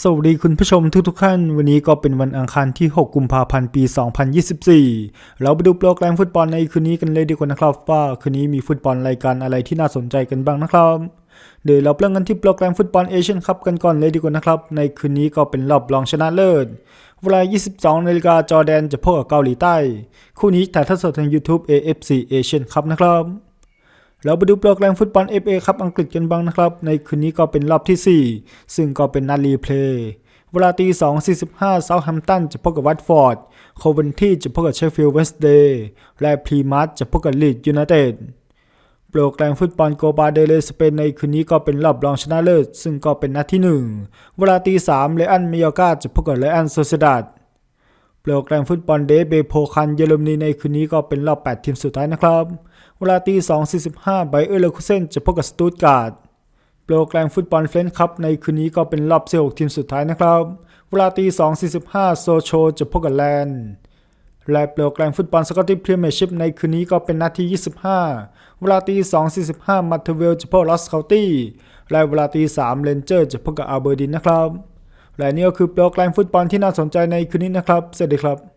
สวัสดีคุณผู้ชมทุกๆท่าน วันนี้ก็เป็นวันอังคารที่ 6 กุมภาพันธ์ ปี 2024 เราไปดูโปรแกรมฟุตบอลในคืนนี้กันเลยดีกว่านะครับ ว่าคืนนี้มีฟุตบอลรายการอะไรที่น่าสนใจกันบ้างนะครับเดี๋ยวเราเริ่มกันที่โปรแกรมฟุตบอลเอเชียนคัพกันก่อนเลยดีกว่านะครับ ในคืนนี้ก็เป็นรอบรองชนะเลิศ เวลา 22นาฬิกาจอร์แดนจะพบกับเกาหลีใต้ คู่นี้ถ่ายทอดสดทาง YouTube AFC Asian Cup นะครับ เราไปดูโปรแกรมฟุตบอล FA ครับอังกฤษกันบ้างนะครับ ในคืนนี้ก็เป็นรอบที่ 4 ซึ่งก็เป็นนัดรีเพลย์เวลาตี2.45เซาท์แฮมป์ตันจะพบกับวัตฟอร์ด โคเวนที่จะพบกับเชฟฟิลด์เวสเดย์และพรีมัสจะพบกับลีดยูไนเต็ดโปรแกรมฟุตบอลโกบาเดเลสเปนในคืนนี้ก็เป็นรอบรองชนะเลิศซึ่งก็เป็นนัดที่ 1 เวลาตี3เลอันเมยกาจะพบกับเลอันโซเซดาด โปรแกรมฟุตบอลเดย์เบโพคันเยอรมนีในคืนนี้ก็เป็นรอบ 8 ทีมสุดท้ายนะครับ เวลาตี 2.45 ไบเออร์เลคุเซนจะพบกับสตูตการ์ด โปรแกรมฟุตบอลเฟรนด์คัพในคืนนี้ก็เป็นรอบ 16 ทีมสุดท้ายนะครับ เวลาตี 2.45 โซโชจะพบกับแลนด์และโปรแกรมฟุตบอลสกอตติชพรีเมียร์ชิพในคืนนี้ก็เป็นนัดที่25 เวลาตี 2.45 มัตเทเวลจะพบกับลอสเคาตี้ และเวลาตี 3 เลนเจอร์จะพบกับอัลเบอร์ดินนะครับ และนี่ก็คือโปรแกรมฟุตบอลที่น่าสนใจในคืนนี้นะครับ สวัสดีครับ